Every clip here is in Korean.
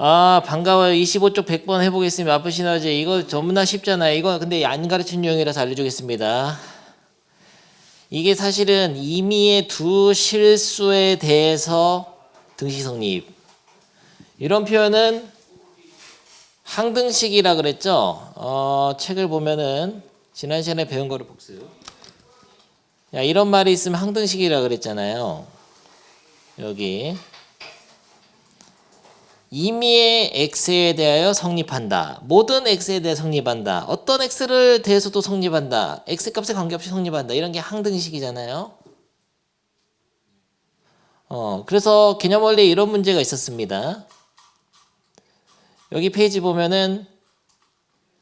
아 반가워요. 25쪽 100번 해보겠습니다. 아프 시너지 이거 너무나 쉽잖아요. 이거 근데 안 가르친 유형이라서 알려주겠습니다. 이게 사실은 임의의 두 실수에 대해서 등식 성립. 이런 표현은 항등식이라 그랬죠. 어, 책을 보면은 지난 시간에 배운 거를 복습. 야 이런 말이 있으면 항등식이라 그랬잖아요. 여기 임의의 x에 대하여 성립한다. 모든 x에 대해 성립한다. 어떤 x를 대해서도 성립한다. x 값에 관계없이 성립한다. 이런 게 항등식이잖아요. 어, 그래서 개념 원리에 이런 문제가 있었습니다. 여기 페이지 보면은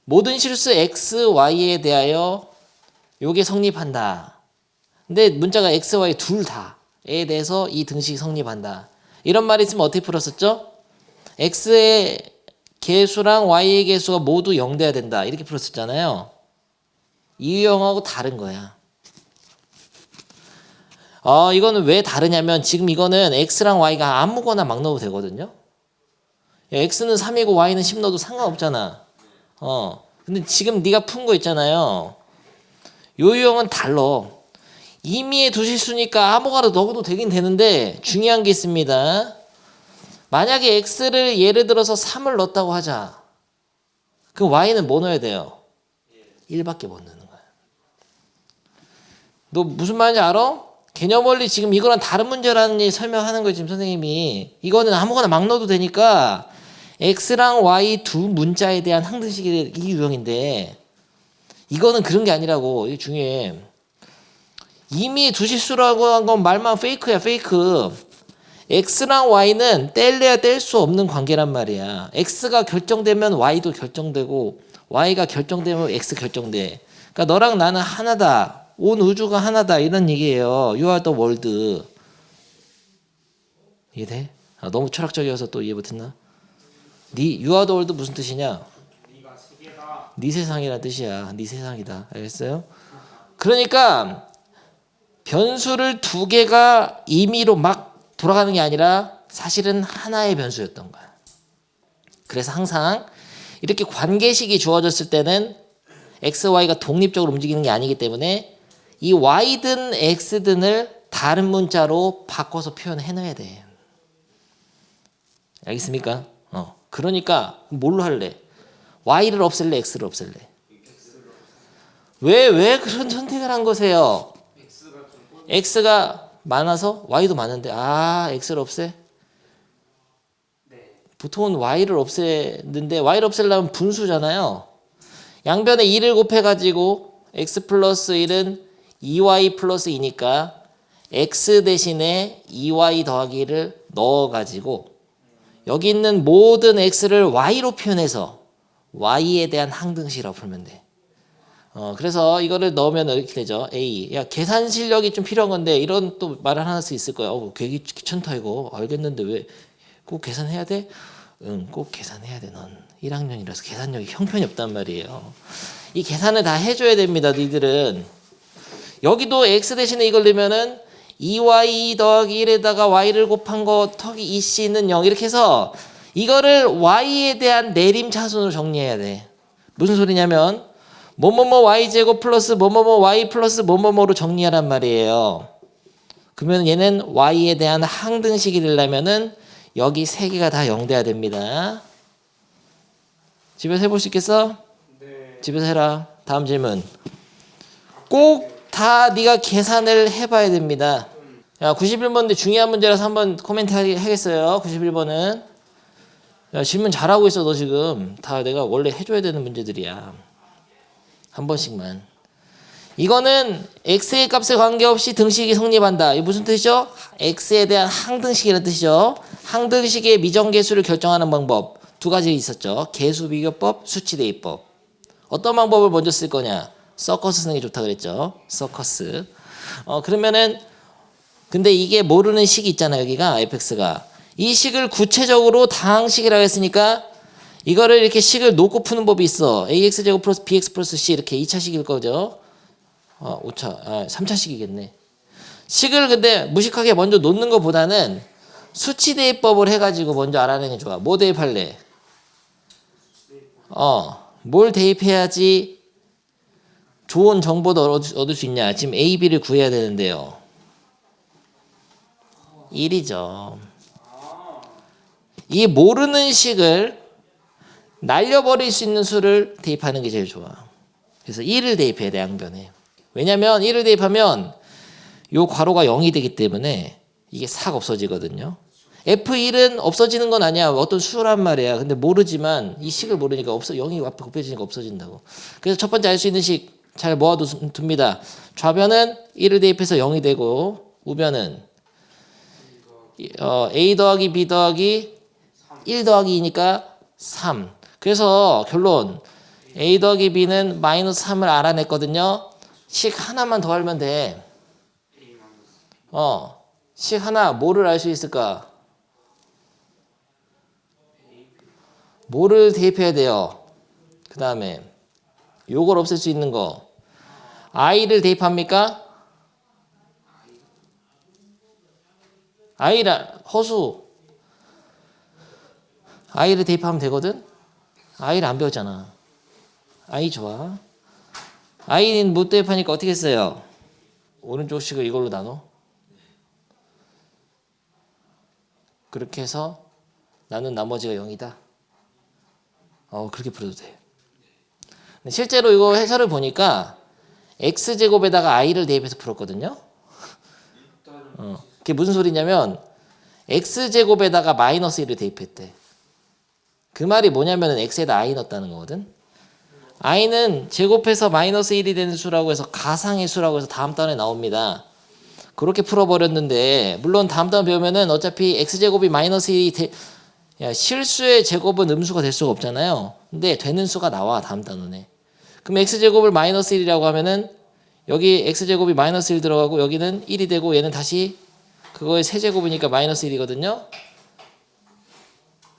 모든 실수 x, y에 대하여 요게 성립한다. 근데 문자가 x, y 둘 다에 대해서 이 등식이 성립한다. 이런 말이 있으면 어떻게 풀었었죠? X의 개수랑 y의 개수가 모두 0 돼야 된다. 이렇게 풀었었잖아요. 이 유형하고 다른 거야. 어, 이거는 왜 다르냐면 지금 이거는 x랑 y가 아무거나 막 넣어도 되거든요. 야, x는 3이고 y는 10 넣어도 상관없잖아. 어. 근데 지금 네가 푼 거 있잖아요. 요 유형은 달러. 임의의 두 실수니까 아무거나 넣어도 되긴 되는데 중요한 게 있습니다. 만약에 x를 예를 들어서 3을 넣었다고 하자. 그럼 y는 뭐 넣어야 돼요? 1밖에 못 넣는 거야. 너 무슨 말인지 알아? 개념 원리 지금 이거랑 다른 문제라는 얘기 설명하는 거예요, 지금 선생님이. 이거는 아무거나 막 넣어도 되니까 x랑 y 두 문자에 대한 항등식이 이 유형인데 이거는 그런 게 아니라고. 이게 중요해. 이미 두 실수라고 한 건 말만 페이크야, 페이크. X랑 y는 뗄래야 뗄 수 없는 관계란 말이야. x가 결정되면 y도 결정되고 y가 결정되면 x 결정돼. 그러니까 너랑 나는 하나다. 온 우주가 하나다. 이런 얘기예요. You are the world. 이해돼? 아, 너무 철학적이어서 또 이해 못했나? 네 You are the world 무슨 뜻이냐? 네 세상이란 뜻이야. 네 세상이다. 알겠어요? 그러니까 변수를 두 개가 임의로 막 돌아가는 게 아니라 사실은 하나의 변수였던 거야. 그래서 항상 이렇게 관계식이 주어졌을 때는 x, y가 독립적으로 움직이는 게 아니기 때문에 이 y든 x든을 다른 문자로 바꿔서 표현해 놔야 돼. 알겠습니까? 어. 그러니까 뭘로 할래? y를 없앨래, x를 없앨래? 왜, 왜 그런 선택을 한 거세요? x가 많아서 y도 많은데 아 x를 없애? 보통은 y를 없애는데 y를 없애려면 분수잖아요. 양변에 2를 곱해가지고 x 플러스 1은 2y 플러스 2니까 x 대신에 2y 더하기를 넣어가지고 여기 있는 모든 x를 y로 표현해서 y에 대한 항등식이라고 풀면 돼. 어, 그래서 이거를 넣으면 이렇게 되죠. A. 야, 계산 실력이 좀 필요한 건데, 이런 또 말을 하나 수 있을 거야. 어, 되게 귀찮다, 이거. 알겠는데 왜 꼭 계산해야 돼? 응, 꼭 계산해야 돼, 넌. 1학년이라서 계산력이 형편이 없단 말이에요. 이 계산을 다 해줘야 됩니다, 니들은. 여기도 x 대신에 이걸 넣으면은 2y 더하기 1에다가 y를 곱한 거 턱이 2c는 0 이렇게 해서 이거를 y에 대한 내림 차순으로 정리해야 돼. 무슨 소리냐면 뭐뭐뭐 y 제곱 플러스 뭐뭐뭐 y 플러스 뭐뭐뭐로 정리하란 말이에요. 그러면 얘는 y에 대한 항등식이 되려면은 여기 세 개가 다 0 돼야 됩니다. 집에서 해볼 수 있겠어? 집에서 해라. 다음 질문. 꼭 다 네가 계산을 해봐야 됩니다. 야, 91번인데 중요한 문제라서 한번 코멘트 하겠어요. 91번은. 야, 질문 잘하고 있어, 너 지금. 다 내가 원래 해줘야 되는 문제들이야. 한 번씩만. 이거는 x의 값에 관계없이 등식이 성립한다. 이게 무슨 뜻이죠? x에 대한 항등식이라는 뜻이죠. 항등식의 미정계수를 결정하는 방법 두 가지 있었죠. 계수 비교법, 수치 대입법. 어떤 방법을 먼저 쓸 거냐? 서커스 쓰는 게 좋다 그랬죠. 서커스. 어 그러면은 근데 이게 모르는 식이 있잖아요. 여기가 fx가 이 식을 구체적으로 다항식이라고 했으니까 이거를 이렇게 식을 놓고 푸는 법이 있어. ax 제곱 플러스 bx 플러스 c 이렇게 2차식일 거죠. 아, 5차, 아, 3차식이겠네. 식을 근데 무식하게 먼저 놓는 것보다는 수치 대입법을 해가지고 먼저 알아내는 게 좋아. 뭐 대입할래? 어, 뭘 대입해야지 좋은 정보도 얻- 얻을 수 있냐? 지금 A, B를 구해야 되는데요. 1이죠. 이 모르는 식을 날려버릴 수 있는 수를 대입하는 게 제일 좋아. 그래서 1을 대입해야 돼, 양변에. 왜냐면 1을 대입하면 요 괄호가 0이 되기 때문에 이게 싹 없어지거든요. F1은 없어지는 건 아니야. 어떤 수란 말이야. 근데 모르지만 이 식을 모르니까 없어 0이 앞에 곱해지니까 없어진다고. 그래서 첫 번째 알 수 있는 식 잘 모아둡니다. 좌변은 1을 대입해서 0이 되고 우변은 어, A 더하기 B 더하기 1 더하기 2니까 3. 그래서 결론 A 더하기 B는 마이너스 3을 알아냈거든요. 식 하나만 더 알면 돼. 어, 식 하나 뭐를 알 수 있을까? 뭐를 대입해야 돼요? 그 다음에 요걸 없앨 수 있는 거 i를 대입합니까? i라 허수 i를 대입하면 되거든? I를 안 배웠잖아. i 좋아. i는 못 대입하니까 어떻게 했어요? 오른쪽 식을 이걸로 나눠? 그렇게 해서 나는 나머지가 0이다. 어 그렇게 풀어도 돼. 실제로 이거 해설을 보니까 x제곱에다가 i를 대입해서 풀었거든요? 어, 그게 무슨 소리냐면 x제곱에다가 마이너스 1을 대입했대 그 말이 뭐냐면 x에다 i 넣었다는 거거든. i는 제곱해서 마이너스 1이 되는 수라고 해서 가상의 수라고 해서 다음 단에 나옵니다. 그렇게 풀어버렸는데 물론 다음 단 배우면은 어차피 x제곱이 마이너스 1이 되, 야, 실수의 제곱은 음수가 될 수가 없잖아요. 근데 되는 수가 나와 다음 단원에. 그럼 x제곱을 마이너스 1이라고 하면은 여기 x제곱이 마이너스 1 들어가고 여기는 1이 되고 얘는 다시 그거의 세제곱이니까 마이너스 1이거든요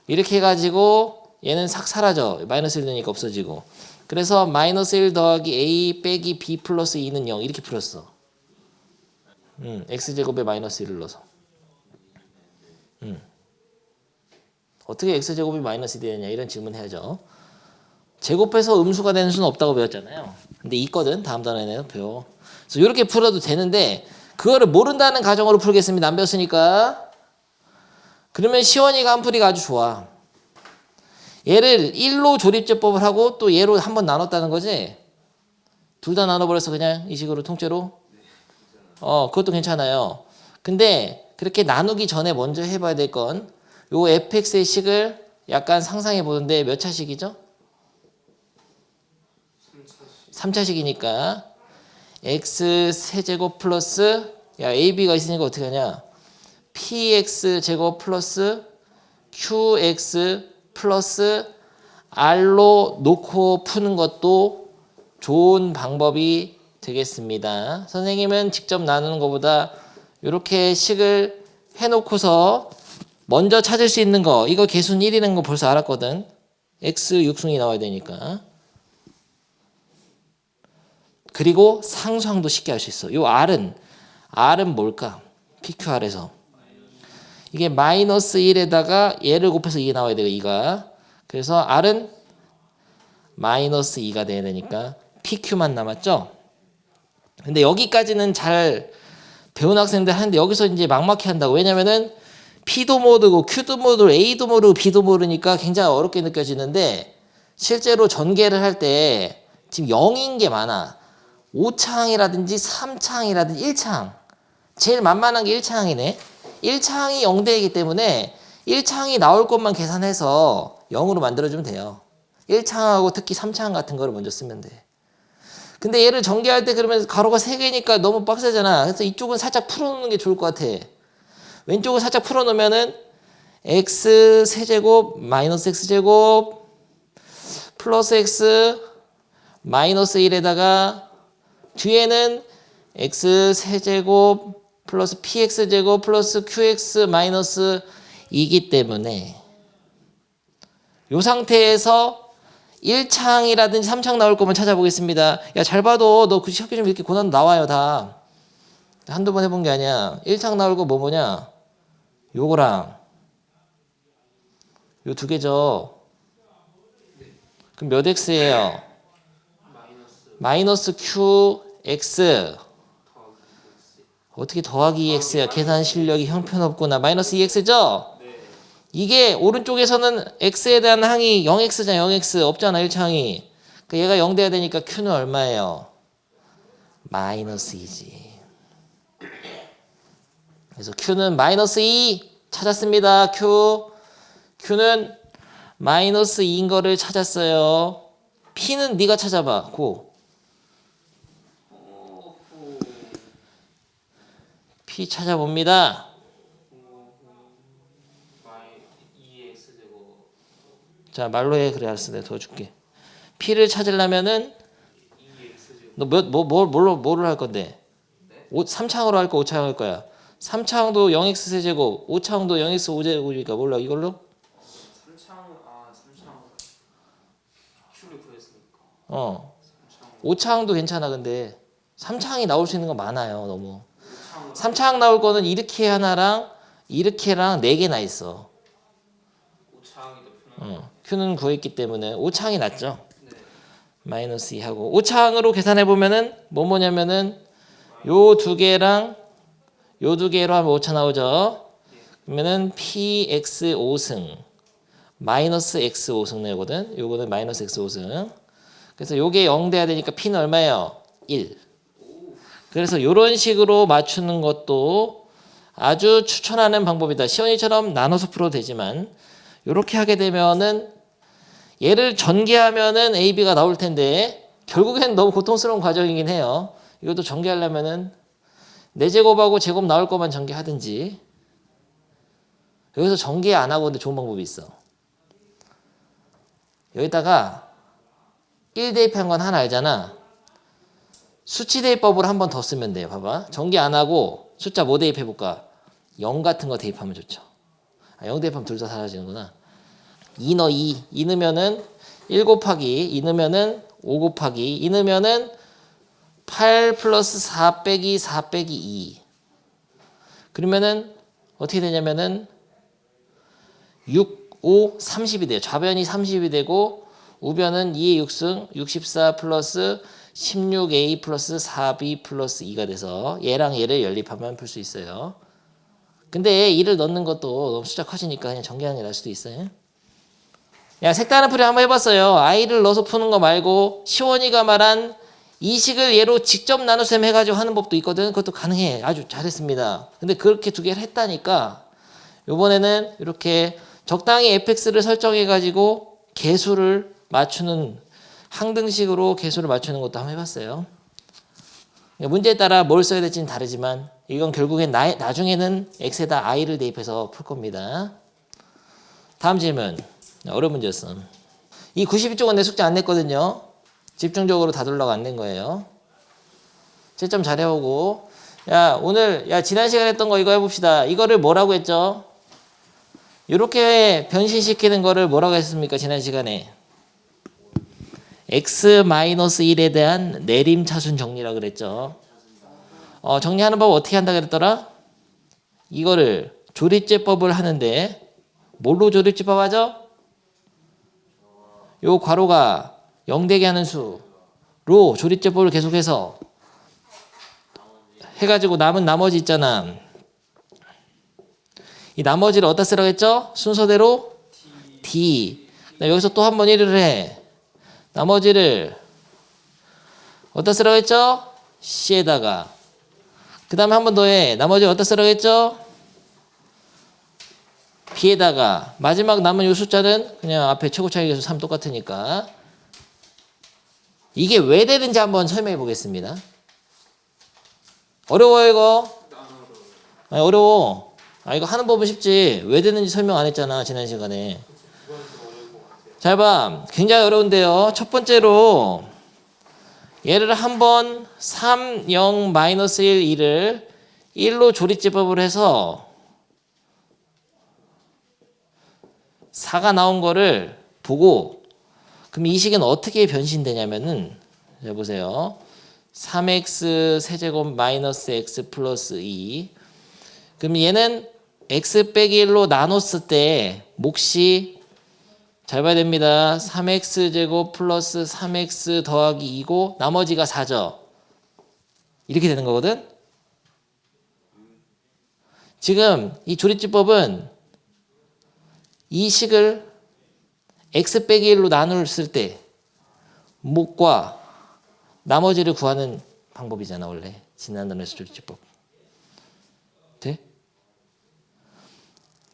이렇게 해가지고 얘는 싹 사라져. 마이너스 1 되니까 없어지고. 그래서 마이너스 1 더하기 a 빼기 b 플러스 2는 0 이렇게 풀었어. 음, x제곱에 마이너스 1을 넣어서. 음. 어떻게 x제곱이 마이너스 1이 되느냐 이런 질문 해야죠. 제곱해서 음수가 되는 수는 없다고 배웠잖아요. 근데 있거든 다음 단원에는. 배워 그래서 이렇게 풀어도 되는데 그거를 모른다는 가정으로 풀겠습니다. 안 배웠으니까 그러면 시원이가 한 풀이가 아주 좋아. 얘를 1로 조립제법을 하고 또 얘로 한 번 나눴다는 거지? 둘 다 나눠버려서 그냥 이 식으로 통째로? 어 그것도 괜찮아요. 근데 그렇게 나누기 전에 먼저 해봐야 될 건 요 fx의 식을 약간 상상해 보는데 몇 차식이죠? 3차식이니까. X 세제곱 플러스 야 ab가 있으니까 어떻게 하냐 px 제곱 플러스 qx 플러스 r로 놓고 푸는 것도 좋은 방법이 되겠습니다. 선생님은 직접 나누는 것보다 이렇게 식을 해놓고서 먼저 찾을 수 있는 거 이거 개순 1이라는 거 벌써 알았거든. x 육승이 나와야 되니까. 그리고 상수항도 쉽게 할 수 있어. 요 r은 r은 뭘까? PQR에서 이게 마이너스 1에다가 얘를 곱해서 2가 나와야 돼요. 2가. 그래서 r은 마이너스 2가 돼야 되니까 PQ만 남았죠. 근데 여기까지는 잘 배운 학생들 하는데 여기서 이제 막막해 한다고. 왜냐면은 P도 모르고 Q도 모르고 A도 모르고 B도 모르니까 굉장히 어렵게 느껴지는데 실제로 전개를 할 때 지금 0인 게 많아. 5창이라든지 3창이라든지 1창. 제일 만만한 게 1창이네. 1창이 0대이기 때문에 1창이 나올 것만 계산해서 0으로 만들어주면 돼요. 1창하고 특히 3창 같은 거를 먼저 쓰면 돼. 근데 얘를 전개할 때 그러면 가로가 3개니까 너무 빡세잖아. 그래서 이쪽은 살짝 풀어놓는 게 좋을 것 같아. 왼쪽을 살짝 풀어놓으면은 x 세제곱 마이너스 x제곱 플러스 x 마이너스 1에다가 뒤에는 x 세제곱 플러스 px제곱 플러스 qx 마이너스 2기 때문에 이 상태에서 1창이라든지 3창 나올 거면 찾아보겠습니다. 야, 잘 봐도 너그 시학교 좀 이렇게 고난 나와요, 다. 한두 번 해본 게 아니야. 1창 나올 거 뭐 뭐냐? 요거랑 요 두 개죠. 그럼 몇 x예요? 마이너스 q x 어떻게 더하기 2x야? 계산 실력이 형편없구나. 마이너스 2x죠? 이게 오른쪽에서는 x에 대한 항이 0x잖아. 0x 없잖아. 1차 항이. 그 얘가 0 돼야 되니까 q는 얼마예요? 마이너스 2지. 그래서 q는 마이너스 2 찾았습니다. q. q는 마이너스 2인 거를 찾았어요. p는 네가 찾아봐. 고. P 찾아봅니다. 자 말로 해 그래 알았어 내가 도와줄게. p를 찾으려면은 너몇뭐 뭐, 뭘로 뭐를 할 건데? 오, 3차항으로 할 거 5차항 할 거야. 3차항도 0x 세제곱, 5차항도 0x 5제곱이니까 몰라 이걸로? 3창 아 3창 Q를 구했으니까 어. 5차항도 괜찮아 근데 3차항이 나올 수 있는 거 많아요 너무. 3창 3차항 나올 거는 이렇게 하나랑 이렇게랑 4개나 있어. 5창이 어. Q는 구했기 때문에 5차항이 낫죠. 네 마이너스 2 하고 5차항으로 계산해 보면은 뭐 뭐냐면은 요 두 개랑 요 두 개로 하면 5차 나오죠. 그러면은 px 5승 마이너스 x 5승 내거든. 요거는 마이너스 x 5승. 그래서 요게 0 돼야 되니까 p는 얼마예요? 1. 그래서 요런 식으로 맞추는 것도 아주 추천하는 방법이다. 시원이처럼 나눠서 풀어도 되지만 요렇게 하게 되면은 얘를 전개하면은 A, B가 나올 텐데 결국엔 너무 고통스러운 과정이긴 해요. 이것도 전개하려면은 4제곱하고 제곱 나올 것만 전개하든지 여기서 전개 안 하고 근데 좋은 방법이 있어. 여기다가 1 대입한 건 하나 알잖아. 수치 대입법을 한 번 더 쓰면 돼요. 봐봐. 전개 안 하고 숫자 뭐 대입해 볼까? 0 같은 거 대입하면 좋죠. 아, 0 대입하면 둘 다 사라지는구나. 2 넣어 2. 2 넣으면은 1 곱하기 2 넣으면은 5 곱하기 2 넣으면은 8 플러스 4 빼기 4 빼기 2. 그러면은 어떻게 되냐면은 6, 5, 30이 돼요. 좌변이 30이 되고 우변은 2의 6승 64 플러스 16a 플러스 4b 플러스 2가 돼서 얘랑 얘를 연립하면 풀 수 있어요. 근데 2를 넣는 것도 너무 숫자 커지니까 그냥 전개하는 게 나을 수도 있어요. 야 색다른 풀이 한번 해봤어요. i를 넣어서 푸는 거 말고 시원이가 말한 이 식을 얘로 직접 나눗셈 해가지고 하는 법도 있거든. 그것도 가능해. 아주 잘했습니다. 근데 그렇게 두 개를 했다니까 요번에는 이렇게 적당히 fx를 설정해가지고 개수를 맞추는 항등식으로 개수를 맞추는 것도 한번 해봤어요. 문제에 따라 뭘 써야 될지는 다르지만 이건 결국엔 나, 나중에는 x에다 i를 대입해서 풀 겁니다. 다음 질문. 어려운 문제였어. 이 92쪽은 내 숙제 안 냈거든요. 집중적으로 다둘라고 안낸 거예요. 채점 잘 해오고. 야, 오늘, 야, 지난 시간에 했던 거 이거 해봅시다. 이거를 뭐라고 했죠? 이렇게 변신시키는 거를 뭐라고 했습니까? 지난 시간에. X-1에 대한 내림 차순 정리라 그랬죠. 어, 정리하는 법 어떻게 한다 그랬더라? 이거를 조립제법을 하는데 뭘로 조립제법 하죠? 요 괄호가 0되게 하는 수로 조립제법을 계속해서 해가지고 남은 나머지 있잖아. 이 나머지를 어디다 쓰라고 했죠? 순서대로 D. 나 여기서 또 한 번 1을 해. 나머지를 어디다 쓰라고 했죠? C에다가. 그 다음에 한 번 더 해. 나머지 어디다 쓰라고 했죠? B에다가. 마지막 남은 요 숫자는 그냥 앞에 최고 계수 3 똑같으니까. 이게 왜 되는지 한번 설명해 보겠습니다. 어려워요, 이거? 어려워. 아, 이거 하는 법은 쉽지. 왜 되는지 설명 안 했잖아, 지난 시간에. 잘 봐. 굉장히 어려운데요. 첫 번째로 얘를 한번 3, 0, 마이너스 1, 2를 1로 조립제법을 해서 4가 나온 거를 보고 그럼 이 식은 어떻게 변신되냐면은 자 보세요. 3x 세제곱 마이너스 x 플러스 2 그럼 얘는 x 빼기 1로 나눴을 때 몫이 잘 봐야 됩니다. 3x 제곱 플러스 3x 더하기 2고 나머지가 4죠. 이렇게 되는 거거든. 지금 이 조립지법은 이 식을 x 빼기 1로 나눴을 때 목과 나머지를 구하는 방법이잖아 원래 지난단에서 조립지법 돼?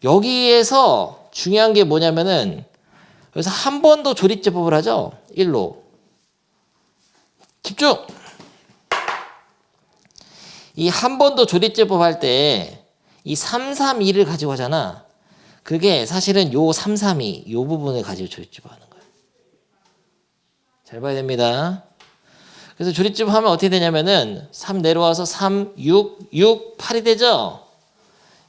여기에서 중요한 게 뭐냐면은 여기서 한 번 더 조립 제법을 하죠 1로 집중 이 한 번 더 조립 제법 할 때 이 332를 가지고 하잖아 그게 사실은 요 332, 요 부분을 가지고 조립집 하는 거예요. 잘 봐야 됩니다. 그래서 조립집 하면 어떻게 되냐면은 3 내려와서 3, 6, 6, 8이 되죠?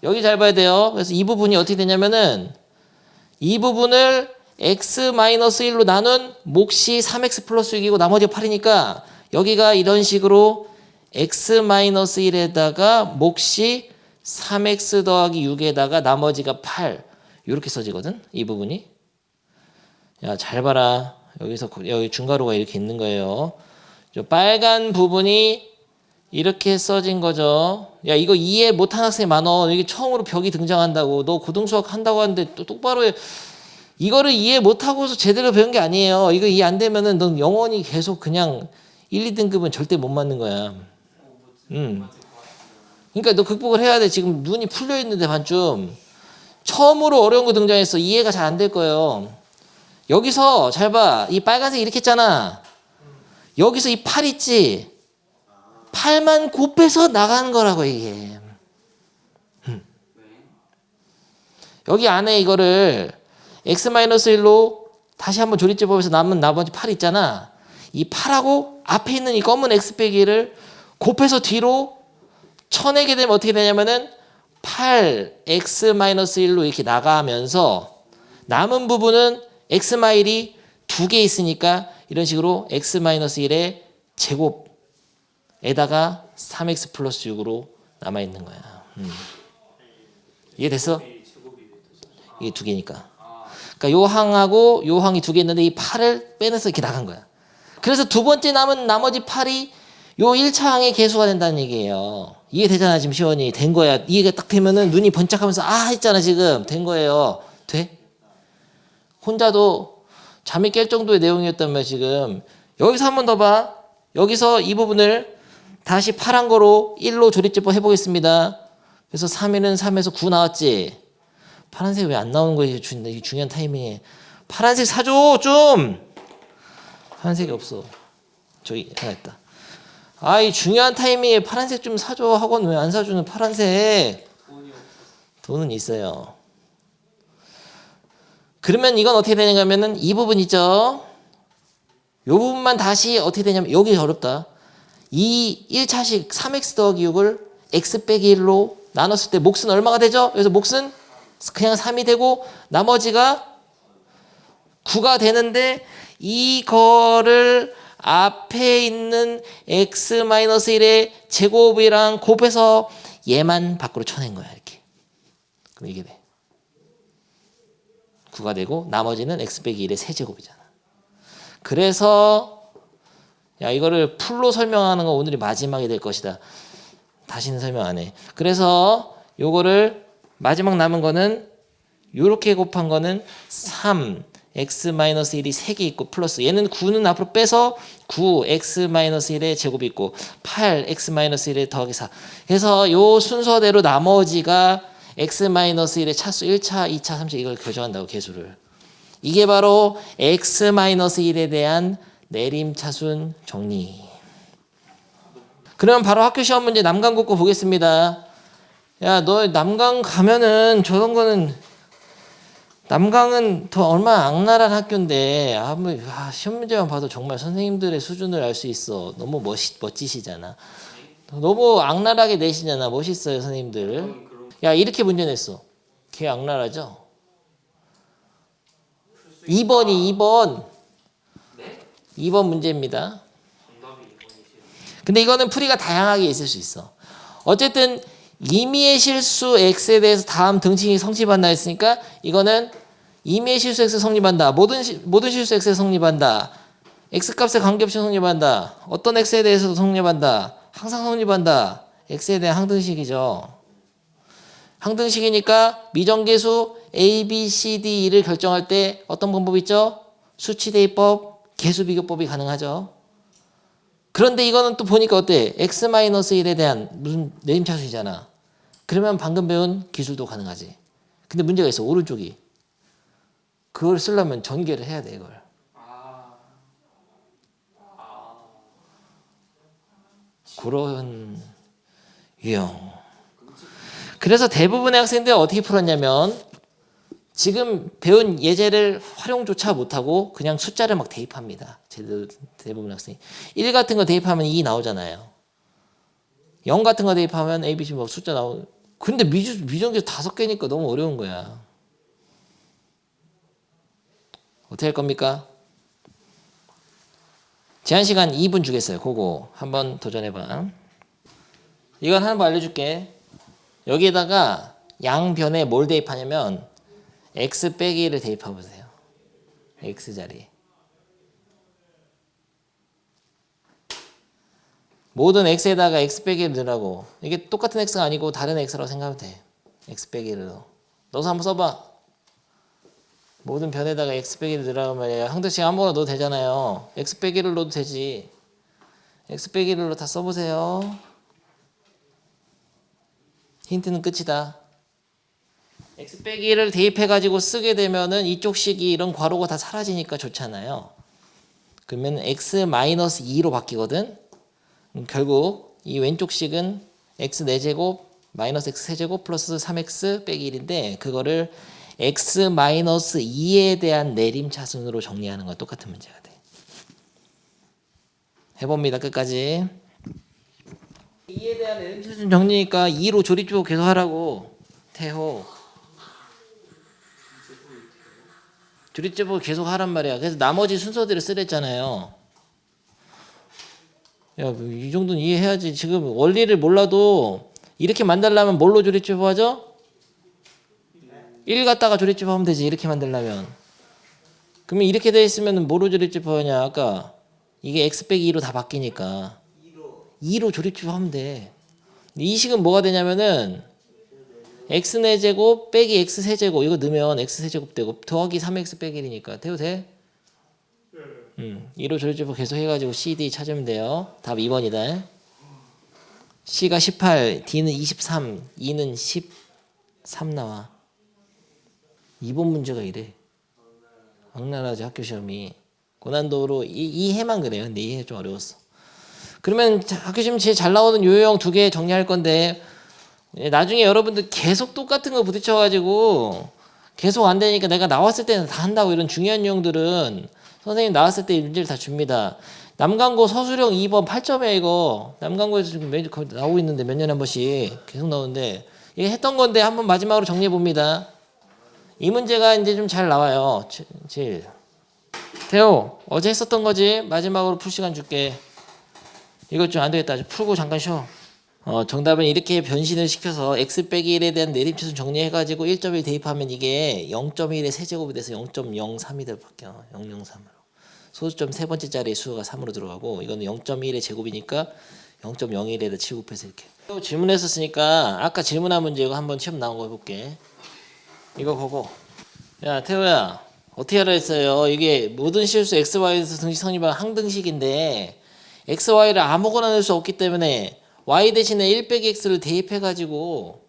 여기 잘 봐야 돼요. 그래서 이 부분이 어떻게 되냐면은 이 부분을 x-1로 나눈 몫이 3x 플러스 6이고 나머지가 8이니까 여기가 이런 식으로 x-1에다가 몫이 3x 더하기 6에다가 나머지가 8 이렇게 써지거든 이 부분이. 야 잘 봐라. 여기서 고- 여기 중괄호가 이렇게 있는 거예요. 저 빨간 부분이 이렇게 써진 거죠. 야 이거 이해 못한 학생 많어. 이게 처음으로 벽이 등장한다고. 너 고등수학 한다고 하는데 또 똑바로 해 이거를 이해 못하고서 제대로 배운 게 아니에요 이거 이해 안 되면은 넌 영원히 계속 그냥 1, 2등급은 절대 못 맞는 거야 음. 그러니까 너 극복을 해야 돼. 지금 눈이 풀려 있는데 반쯤 처음으로 어려운 거 등장했어. 이해가 잘 안 될 거예요. 여기서 잘 봐. 이 빨간색 이렇게 했잖아. 여기서 이 팔 있지. 팔만 곱해서 나가는 거라고 이게. 음. 여기 안에 이거를 x-1로 다시 한번 조립제법에서 남은 나머지 8 있잖아. 이 8하고 앞에 있는 이 검은 x 빼기 를 곱해서 뒤로 쳐내게 되면 어떻게 되냐면은 8x-1로 이렇게 나가면서 남은 부분은 x 마일이 두 개 있으니까 이런 식으로 x-1의 제곱에다가 3x 플러스 6으로 남아 있는 거야. 음. 이해됐어? 이게 두 개니까. 그러니까 요 항하고 요 항이 두 개 있는데 이 8을 빼내서 이렇게 나간 거야. 그래서 두 번째 남은 나머지 8이 요 1차 항의 개수가 된다는 얘기예요. 이해되잖아 지금 시원이 된 거야. 이해가 딱 되면은 눈이 번쩍하면서 아 했잖아 지금 된 거예요. 돼? 혼자도 잠이 깰 정도의 내용이었다면 지금 여기서 한 번 더 봐. 여기서 이 부분을 다시 파란 거로 1로 조립제법 해보겠습니다. 그래서 3에는 3에서 9 나왔지. 파란색 왜 안 나오는 거야? 이 중- 이 중요한 타이밍에. 파란색 사줘 좀. 파란색이 없어. 저기 하나 있다. 아, 이 중요한 타이밍에 파란색 좀 사줘. 학원 왜 안 사주는 파란색? 돈은 있어요. 그러면 이건 어떻게 되는가 하면은 이 부분 있죠? 요 부분만 다시 어떻게 되냐면 여기 어렵다. 이 1차식 3x 더하기 6을 x 빼기 1로 나눴을 때 몫은 얼마가 되죠? 그래서 몫은 그냥 3이 되고 나머지가 9가 되는데 이거를 앞에 있는 x-1의 제곱이랑 곱해서 얘만 밖으로 쳐낸 거야 이렇게. 그럼 이게 돼. 9가 되고 나머지는 x 빼기 1의 세제곱이잖아. 그래서 야 이거를 풀로 설명하는 건 오늘이 마지막이 될 것이다. 다시는 설명 안해. 그래서 요거를 마지막 남은 거는 요렇게 곱한 거는 3 x-1이 3개 있고 플러스 얘는 9는 앞으로 빼서 9 x-1의 제곱이 있고 8 x-1의 더하기 4 그래서 요 순서대로 나머지가 x-1의 차수 1차, 2차, 3차 이걸 교정한다고 개수를. 이게 바로 x-1에 대한 내림차순 정리. 그럼 바로 학교 시험 문제 남강국고 보겠습니다 야 너 남강 가면은 저런 거는 남강은 더 얼마나 악랄한 학교인데 아무 아, 시험 문제만 봐도 정말 선생님들의 수준을 알 수 있어. 너무 멋있 멋지시잖아. 너무 악랄하게 내시잖아. 멋있어요 선생님들. 야 이렇게 문제 냈어. 걔 악랄하죠? 2번이 2번. 2번 문제입니다. 정답이 2번이세요. 근데 이거는 풀이가 다양하게 있을 수 있어. 어쨌든 임의의 실수 x에 대해서 다음 등식이 성립한다 했으니까 이거는 임의의 실수 x 성립한다. 모든 시, 모든 실수 x에 성립한다. x 값에 관계없이 성립한다. 어떤 x에 대해서도 성립한다. 항상 성립한다. x에 대한 항등식이죠. 항등식이니까 미정계수 a, b, c, d, e를 결정할 때 어떤 방법 있죠? 수치 대입법, 계수 비교법이 가능하죠. 그런데 이거는 또 보니까 어때? x-1에 대한 무슨 내림차수이잖아. 그러면 방금 배운 기술도 가능하지. 근데 문제가 있어. 오른쪽이. 그걸 쓰려면 전개를 해야 돼, 이걸. 그런 유형. 그래서 대부분의 학생들 어떻게 풀었냐면 지금 배운 예제를 활용조차 못하고 그냥 숫자를 막 대입합니다. 대부분 학생이 1 같은 거 대입하면 2 나오잖아요. 0 같은 거 대입하면 A, B, C 뭐 숫자 나오. 근데 미주 미정계 다섯 개니까 너무 어려운 거야. 어떻게 할 겁니까? 제한 시간 2분 주겠어요. 그거 한번 도전해봐. 이건 하나 번 알려줄게. 여기에다가 양변에 뭘 대입하냐면 x 빼기를 대입해 보세요. x 자리. 모든 x에다가 x 빼기를 넣으라고. 이게 똑같은 x가 아니고 다른 x라고 생각하면 돼. x 빼기를 넣어. 넣어서 한번 써봐. 모든 변에다가 x 빼기를 넣으라고 말이야. 항등식 아무거나 넣어도 되잖아요. x 빼기를 넣어도 되지. x 빼기를 넣어 다 써보세요. 힌트는 끝이다. X 빼기를 대입해 가지고 쓰게 되면은 이쪽 식이 이런 괄호가 다 사라지니까 좋잖아요. 그러면 x 마이너스 2로 바뀌거든. 음, 결국 이 왼쪽 식은 x 4제곱 마이너스 x 세제곱 플러스 3x 빼기 1인데 그거를 x 마이너스 2에 대한 내림차순으로 정리하는 건 똑같은 문제가 돼. 해봅니다. 끝까지. 2에 대한 내림차순 정리니까 2로 조립주고 계속 하라고. 태호. 조립주고 계속 하란 말이야. 그래서 나머지 순서대로 쓰랬잖아요. 야, 뭐이 정도는 이해해야지. 지금 원리를 몰라도 이렇게 만들려면 뭘로 조립주고 하죠? 1 갖다가 조립집 하면 되지 이렇게 만들려면 그러면 이렇게 돼 있으면 뭐로 조립집 하냐 아까 이게 x 빼기 2로 다 바뀌니까 2로 조립집 하면 돼 이 식은 뭐가 되냐면은 x 4제곱 빼기 x 세제곱 이거 넣으면 x 세제곱 되고 더하기 3x 빼기 1이니까 돼도 돼? 음, 2로 조립집 계속 해가지고 CD 찾으면 돼요 답 2번이다 C가 18 D는 23 E는 13 나와 2번 문제가 이래. 악랄하지 학교 시험이. 고난도로 이, 이 해만 그래요. 근데 이 해 좀 어려웠어. 그러면 자, 학교 시험 제일 잘 나오는 요형 두 개 정리할 건데 예, 나중에 여러분들 계속 똑같은 거 부딪혀가지고 계속 안 되니까 내가 나왔을 때는 다 한다고 이런 중요한 유형들은 선생님 나왔을 때 문제를 다 줍니다. 남강고 서술형 2번 8점이야 이거. 남강고에서 지금 거의 나오고 있는데 몇 년에 한 번씩 계속 나오는데 이게 했던 건데 한번 마지막으로 정리해 봅니다. 이 문제가 이제 좀 잘 나와요. 제- 제일. 태호, 어제 했었던 거지? 마지막으로 풀 시간 줄게. 이거 좀안 되겠다. 좀 풀고 잠깐 쉬어. 어, 정답은 이렇게 변신을 시켜서 x 빼기 1에 대한 내림차순 정리해가지고 1.1 대입하면 이게 0.1의 세제곱이 돼서 0.03이 될 바뀌어. 003으로. 소수점 세 번째 자리에 수가 3으로 들어가고 이거는 0.1의 제곱이니까 0.01에다 7 곱해서 이렇게. 또 질문했었으니까 아까 질문한 문제 이거 한번 시험 나온 거 해볼게. 이거 보고 야 태호야 어떻게 하라 했어요 이게 모든 실수 xy에서 등식 성립한 항등식인데 xy를 아무거나 넣을 수 없기 때문에 y 대신에 1 빼기 x를 대입해 가지고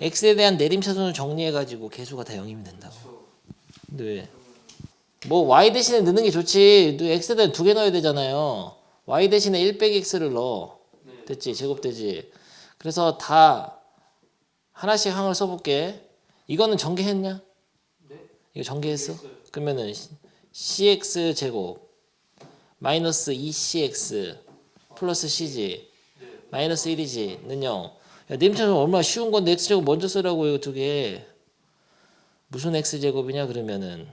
x에 대한 내림차순을 정리해 가지고 개수가 다 0이면 된다고 왜? 뭐 y 대신에 넣는 게 좋지 너 x에 대한 두 개 넣어야 되잖아요 y 대신에 1 빼기 x를 넣어 네. 됐지 제곱되지 그래서 다 하나씩 항을 써볼게 이거는 전개했냐? 네. 이거 전개했어? 그러면은 cx 제곱 마이너스 2cx 플러스 네. 마이너스 1이지 는 0. 야, 님처럼 얼마나 쉬운 건데 x 제곱 먼저 쓰라고 이거 두 개. 무슨 x 제곱이냐 그러면은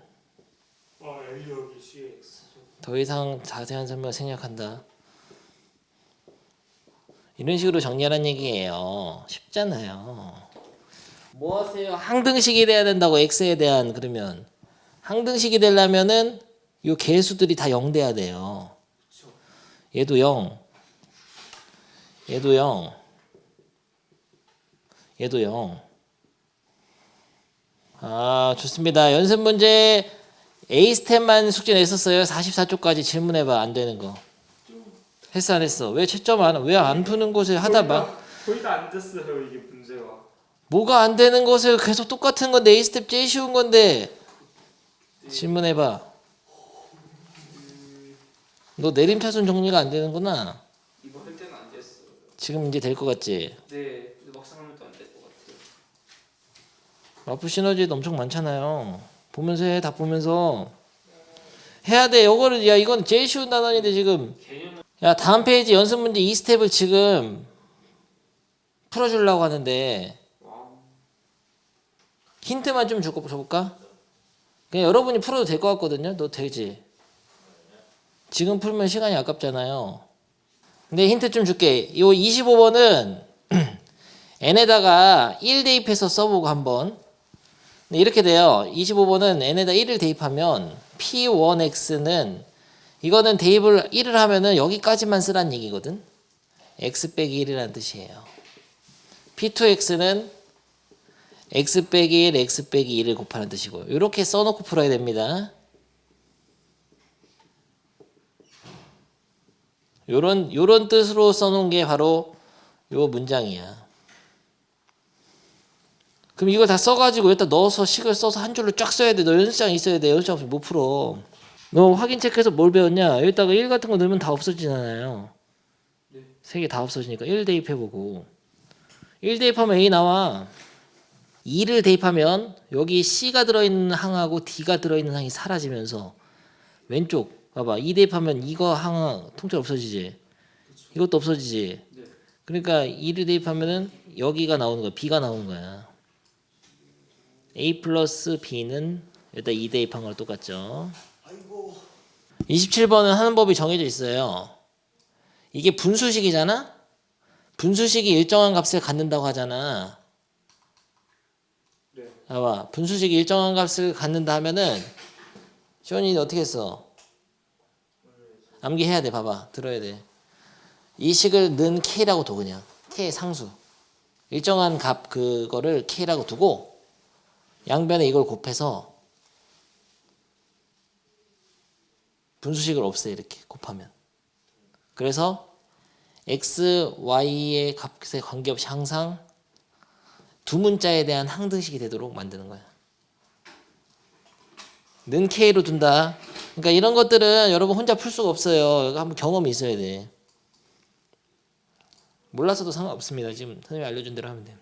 아. 더 이상 자세한 설명 생략한다. 이런 식으로 정리하는 얘기예요. 쉽잖아요. 뭐 하세요? 항등식이 돼야 된다고 x에 대한 그러면 항등식이 되려면은 요 개수들이 다 0 돼야 돼요. 얘도 0. 얘도 0. 얘도 0. 아, 좋습니다. 연습 문제 A 스텝만 숙제 냈었어요. 44쪽까지 질문해 봐. 안 되는 거. 했어 안 했어? 왜 채점 안 왜 안 푸는 곳에 하다 막 거의 다안 됐어요 이게 문제가. 뭐가 안 되는 것을 계속 똑같은 건데 A 스텝 제일 쉬운 건데 질문해 봐. 너 내림차순 정리가 안 되는구나. 지금 이제 될 것 같지? 네. 근데 막상 하면 또 안 될 것 같아요. 마프 시너지도 엄청 많잖아요. 보면서 해, 다 보면서 해야 돼. 요거를 야 이건 제일 쉬운 단원인데 지금 개념은 야 다음 페이지 연습 문제 2 스텝을 지금 풀어주려고 하는데 와. 힌트만 좀 주고 줘볼까? 그냥 여러분이 풀어도 될 것 같거든요. 너 되지? 지금 풀면 시간이 아깝잖아요. 근데 힌트 좀 줄게. 이 25번은 n에다가 1 대입해서 써보고 한번. 네, 이렇게 돼요. 25번은 n에다 1을 대입하면 p1x는 이거는 대입을 1을 하면은 여기까지만 쓰란 얘기거든. x 빼기 1이라는 뜻이에요. p2x는 x 빼기 1, x 빼기 1을 곱하는 뜻이고 이렇게 써놓고 풀어야 됩니다. 요런 요런 뜻으로 써놓은 게 바로 요 문장이야. 그럼 이걸 다 써가지고 여기다 넣어서 식을 써서 한 줄로 쫙 써야 돼. 너 연습장 있어야 돼. 연습장 없으면 못 풀어. 너 확인 체크해서 뭘 배웠냐? 여기다가 1 같은 거 넣으면 다 없어지잖아요. 네. 세개 다 없어지니까 1 대입해보고 1 대입하면 A 나와 2를 대입하면 여기 C가 들어있는 항하고 D가 들어있는 항이 사라지면서 왼쪽 봐봐. 2 대입하면 이거 항 통째로 없어지지. 이것도 없어지지. 네. 그러니까 2를 대입하면은 여기가 나오는 거야. B가 나오는 거야. A 플러스 B는 여기다 2 대입한 거랑 똑같죠. 27번은 하는 법이 정해져 있어요. 이게 분수식이잖아? 분수식이 일정한 값을 갖는다고 하잖아. 네. 봐봐. 분수식이 일정한 값을 갖는다 하면은 시원이 어떻게 했어? 암기해야 돼 봐봐. 들어야 돼 이 식을 는 k라고 둬 그냥. K 상수. 일정한 값 그거를 k라고 두고 양변에 이걸 곱해서 분수식을 없애 이렇게 곱하면. 그래서 x, y의 값에 관계없이 항상 두 문자에 대한 항등식이 되도록 만드는 거야. 는 k로 둔다. 그러니까 이런 것들은 여러분 혼자 풀 수가 없어요. 한번 경험이 있어야 돼. 몰라서도 상관없습니다. 지금 선생님이 알려준 대로 하면 돼.